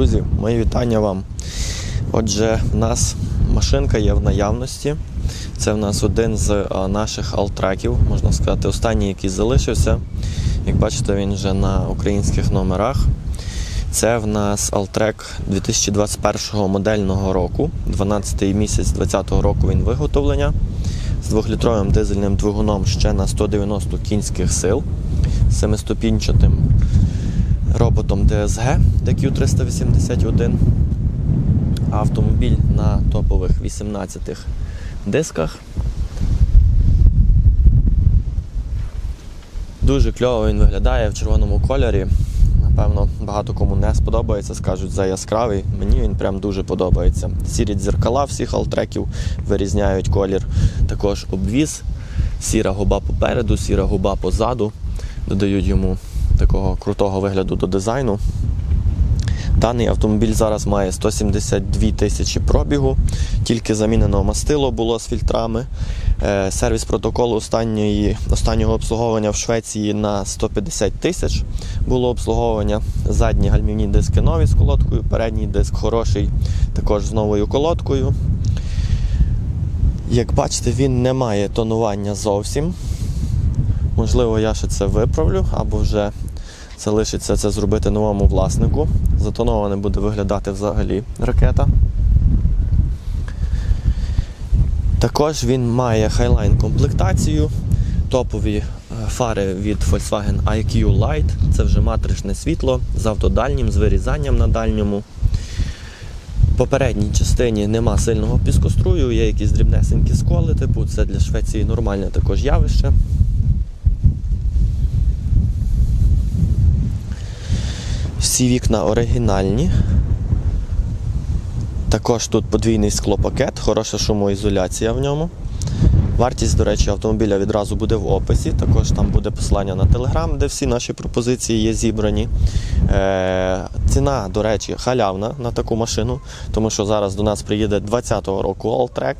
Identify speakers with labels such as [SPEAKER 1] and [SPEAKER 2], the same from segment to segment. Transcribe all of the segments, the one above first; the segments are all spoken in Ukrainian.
[SPEAKER 1] Друзі, мої вітання вам. Отже, в нас машинка є в наявності. Це в нас один з наших алтреків, можна сказати, останній, який залишився. Як бачите, він вже на українських номерах. Це в нас Алтрек 2021 модельного року, 12 місяць 2020 року він виготовлення з 2-літровим дизельним двигуном ще на 190 кінських сил, з 7-ступінчатим роботом DSG DQ381. Автомобіль на топових 18 дисках. Дуже кльово він виглядає в червоному кольорі. Напевно, багато кому не сподобається, скажуть за яскравий. Мені він прям дуже подобається. Сірі дзеркала всіх алтреків вирізняють колір. Також обвіз, сіра губа попереду, сіра губа позаду. Додають йому такого крутого вигляду до дизайну. Даний автомобіль зараз має 172 тисячі пробігу, тільки замінено мастило було з фільтрами. Е, Сервіс протоколу останньої, останнього обслуговування в Швеції на 150 тисяч було обслуговування. Задні гальмівні диски нові з колодкою, передній диск хороший, також з новою колодкою. Як бачите, він не має тонування зовсім. Можливо, я ще це виправлю, або вже залишиться це зробити новому власнику. Затоноване буде виглядати взагалі ракета. Також він має Highline комплектацію, топові е, фари від Volkswagen IQ Light. Це вже матричне світло з автодальнім, з вирізанням на дальньому. В попередній частині нема сильного піскострую, є якісь дрібнесенькі сколи, типу це для Швеції нормальне також явище. Всі вікна оригінальні. Також тут подвійний склопакет, хороша шумоізоляція в ньому. Вартість, до речі, автомобіля відразу буде в описі. Також там буде посилання на Telegram, де всі наші пропозиції є зібрані. Е, ціна, до речі, халявна на таку машину, тому що зараз до нас приїде 20-го року Alltrack.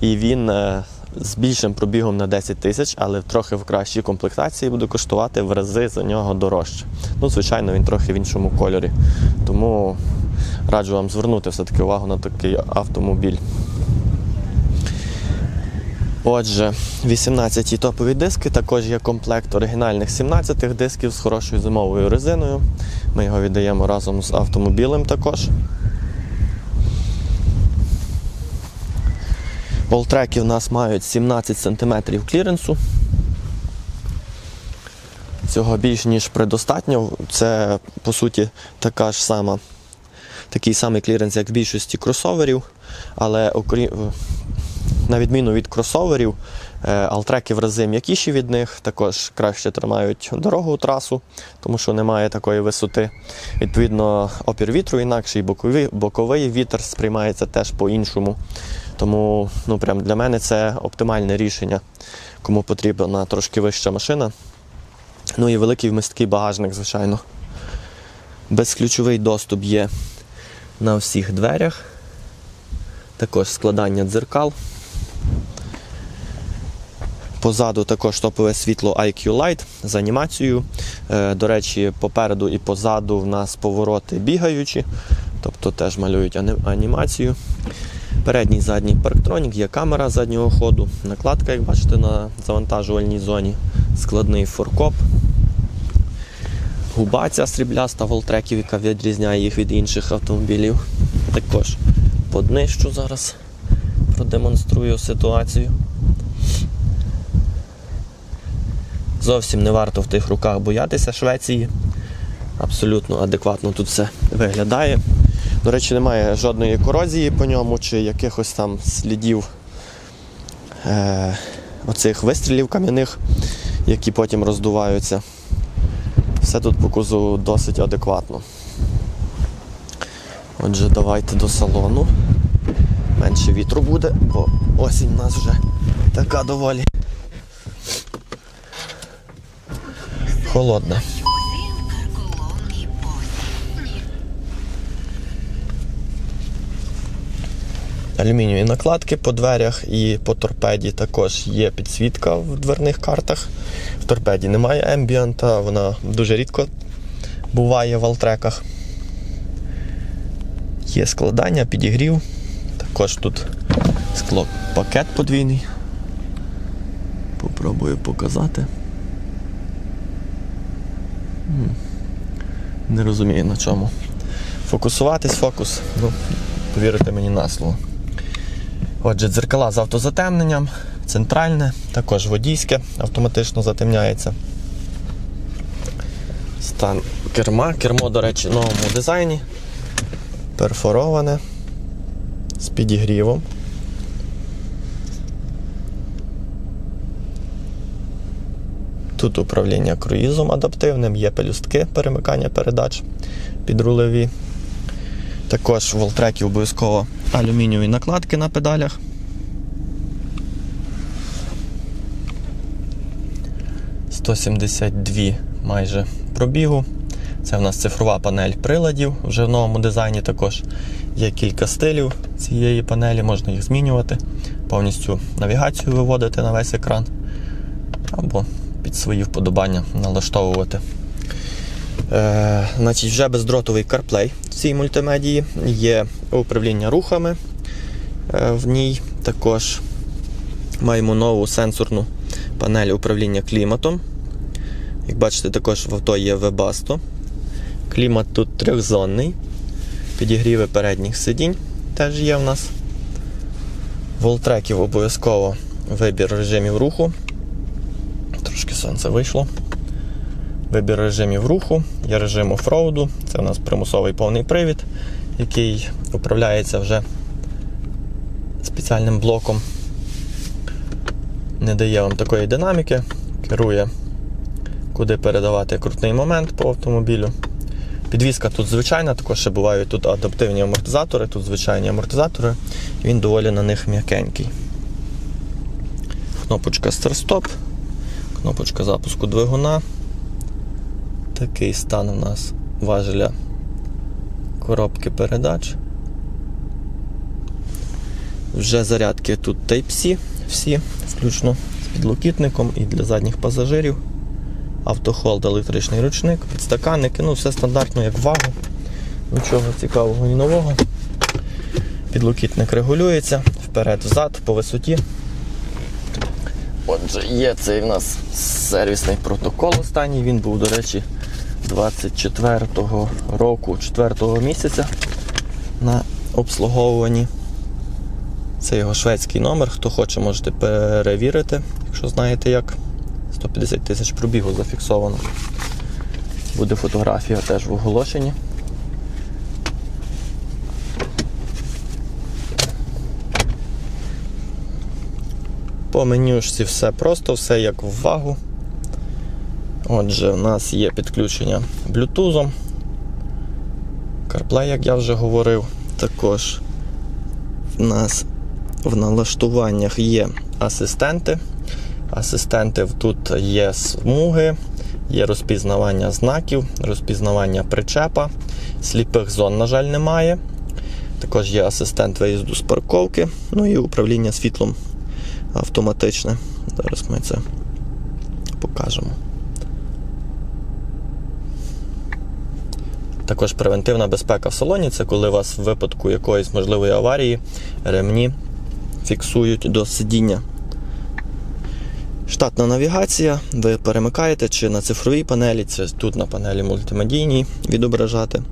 [SPEAKER 1] І він е, з більшим пробігом на 10 тисяч, але трохи в кращій комплектації буде коштувати в рази за нього дорожче. Ну, звичайно, він трохи в іншому кольорі. Тому раджу вам звернути все-таки увагу на такий автомобіль. Отже, 18-ті топові диски, також є комплект оригінальних 17 дисків з хорошою зимовою резиною. Ми його віддаємо разом з автомобілем також. Волтреки в нас мають 17 см кліренсу. Цього більш ніж предостатньо. Це, по суті, така ж сама, такий самий кліренс, як в більшості кросоверів, але окрім, на відміну від кросоверів, е, алтреки в рази м'якіші від них, також краще тримають дорогу трасу, тому що немає такої висоти. Відповідно, опір вітру інакший, боковий, боковий вітер сприймається теж по-іншому. Тому ну, прям для мене це оптимальне рішення, кому потрібна трошки вища машина. Ну і великий вмісткий багажник, звичайно. Безключовий доступ є на всіх дверях. Також складання дзеркал. Позаду також топове світло IQ Light з анімацією. Е, До речі, попереду і позаду в нас повороти бігаючі, тобто теж малюють анімацію. Передній задній парктронік, є камера заднього ходу, накладка, як бачите, на завантажувальній зоні, складний форкоп. Губа ця срібляста волтреків, яка відрізняє їх від інших автомобілів. Також поднищу зараз, продемонструю ситуацію. Зовсім не варто в тих руках боятися Швеції. Абсолютно адекватно тут все виглядає. До речі, немає жодної корозії по ньому чи якихось там слідів е- оцих вистрілів кам'яних, які потім роздуваються. Все тут по кузову досить адекватно. Отже, давайте до салону. Менше вітру буде, бо осінь у нас вже така доволі холодна. Алюмінієві накладки по дверях і по торпеді також є підсвітка в дверних картах. В торпеді немає ембіанта, вона дуже рідко буває в алтреках. Є складання, підігрів. Також тут скло пакет подвійний. Попробую показати. Не розумію на чому. Фокусуватись, фокус. Ну, повірите мені на слово. Отже, дзеркала з автозатемненням, центральне, також водійське автоматично затемняється. Стан керма. Кермо, до речі, в новому дизайні. Перфороване. З підігрівом. Тут управління круїзом адаптивним, є пелюстки перемикання передач підрулеві. Також в Волтрекі обов'язково алюмінієві накладки на педалях. «172 майже пробігу. Це в нас цифрова панель приладів вже в новому дизайні. Також є кілька стилів цієї панелі, можна їх змінювати, повністю навігацію виводити на весь екран або під свої вподобання налаштовувати. Е, значить, вже бездротовий CarPlay в цій мультимедії. Є управління рухами е, в ній. Також маємо нову сенсорну панель управління кліматом. Як бачите, також в авто є Webasto. Клімат тут трьохзонний. Підігріви передніх сидінь теж є в нас. Волтреків обов'язково вибір режимів руху. Трошки сонце вийшло. Вибір режимів руху, є режим офроуду, це у нас примусовий повний привід, який управляється вже спеціальним блоком. Не дає вам такої динаміки, керує, куди передавати крутний момент по автомобілю. Підвізка тут звичайна, також ще бувають тут адаптивні амортизатори, тут звичайні амортизатори, він доволі на них м'якенький. Кнопочка старт-стоп, кнопочка запуску двигуна. Такий стан у нас важеля коробки передач. Вже зарядки тут Type-C, всі, включно з підлокітником і для задніх пасажирів. Автохолд, електричний ручник, підстаканники, ну все стандартно, як вагу. Нічого цікавого і нового. Підлокітник регулюється вперед-взад по висоті. Отже, є цей в нас сервісний протокол останній. Він був, до речі, 24-го року, 4-го місяця на обслуговуванні. Це його шведський номер. Хто хоче, можете перевірити, якщо знаєте як. 150 тисяч пробігу зафіксовано. Буде фотографія теж в оголошенні. По менюшці все просто, все як в вагу. Отже, у нас є підключення Bluetooth. CarPlay, як я вже говорив. Також в нас в налаштуваннях є асистенти. Асистенти тут є смуги, є розпізнавання знаків, розпізнавання причепа, сліпих зон, на жаль, немає. Також є асистент виїзду з парковки, ну і управління світлом автоматичне. Зараз ми це покажемо. Також превентивна безпека в салоні це коли вас в випадку якоїсь можливої аварії ремні фіксують до сидіння. Штатна навігація, ви перемикаєте чи на цифровій панелі, чи тут на панелі мультимедійній відображати.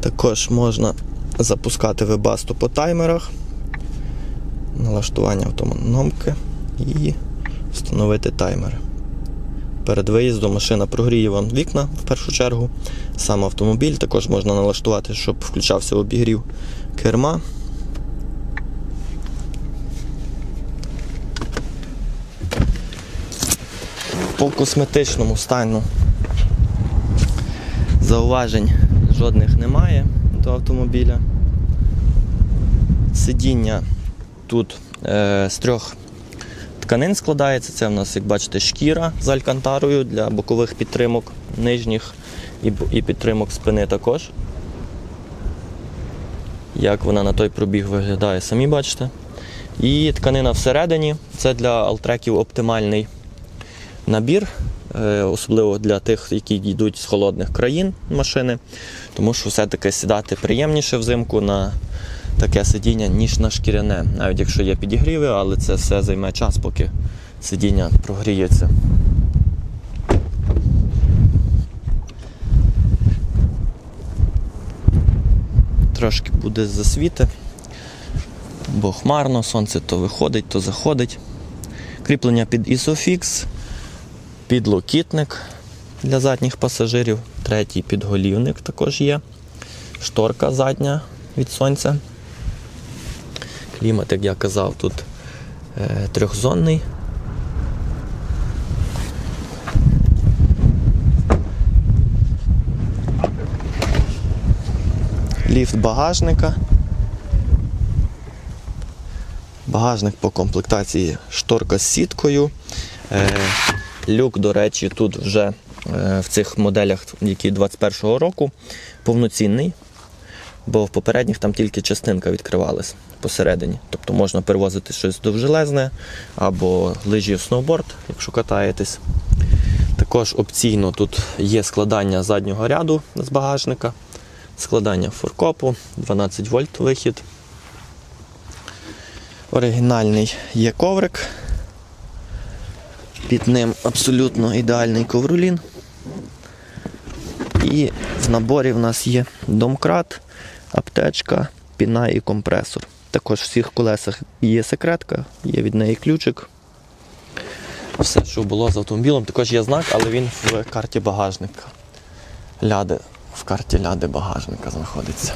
[SPEAKER 1] Також можна запускати вебасту по таймерах, налаштування автономки і встановити таймери. Перед виїздом машина прогріє вам вікна в першу чергу. Сам автомобіль також можна налаштувати, щоб включався обігрів керма. По косметичному стану зауважень жодних немає до автомобіля. Сидіння тут е, з трьох тканин складається. Це в нас, як бачите, шкіра з алькантарою для бокових підтримок нижніх і, підтримок спини також. Як вона на той пробіг виглядає, самі бачите. І тканина всередині це для алтреків оптимальний набір, е, особливо для тих, які йдуть з холодних країн машини, тому що все-таки сідати приємніше взимку на таке сидіння, ніж на шкіряне. Навіть якщо є підігріви, але це все займе час, поки сидіння прогріється. Трошки буде засвіти, бо хмарно, сонце то виходить, то заходить. Кріплення під Isofix, підлокітник для задніх пасажирів, третій підголівник також є, шторка задня від сонця. Клімат, як я казав, тут е, трьохзонний. Ліфт багажника. Багажник по комплектації шторка з сіткою. Е, люк, до речі, тут вже е, в цих моделях, які 21-го року, повноцінний, бо в попередніх там тільки частинка відкривалась посередині. Тобто можна перевозити щось довжелезне або лижі сноуборд, якщо катаєтесь. Також опційно тут є складання заднього ряду з багажника, складання форкопу, 12 вольт вихід. Оригінальний є коврик. Під ним абсолютно ідеальний ковролін. І в наборі в нас є домкрат, аптечка, піна і компресор. Також в всіх колесах є секретка, є від неї ключик. Все, що було з автомобілем. Також є знак, але він в карті багажника. Ляди, в карті ляди багажника знаходиться.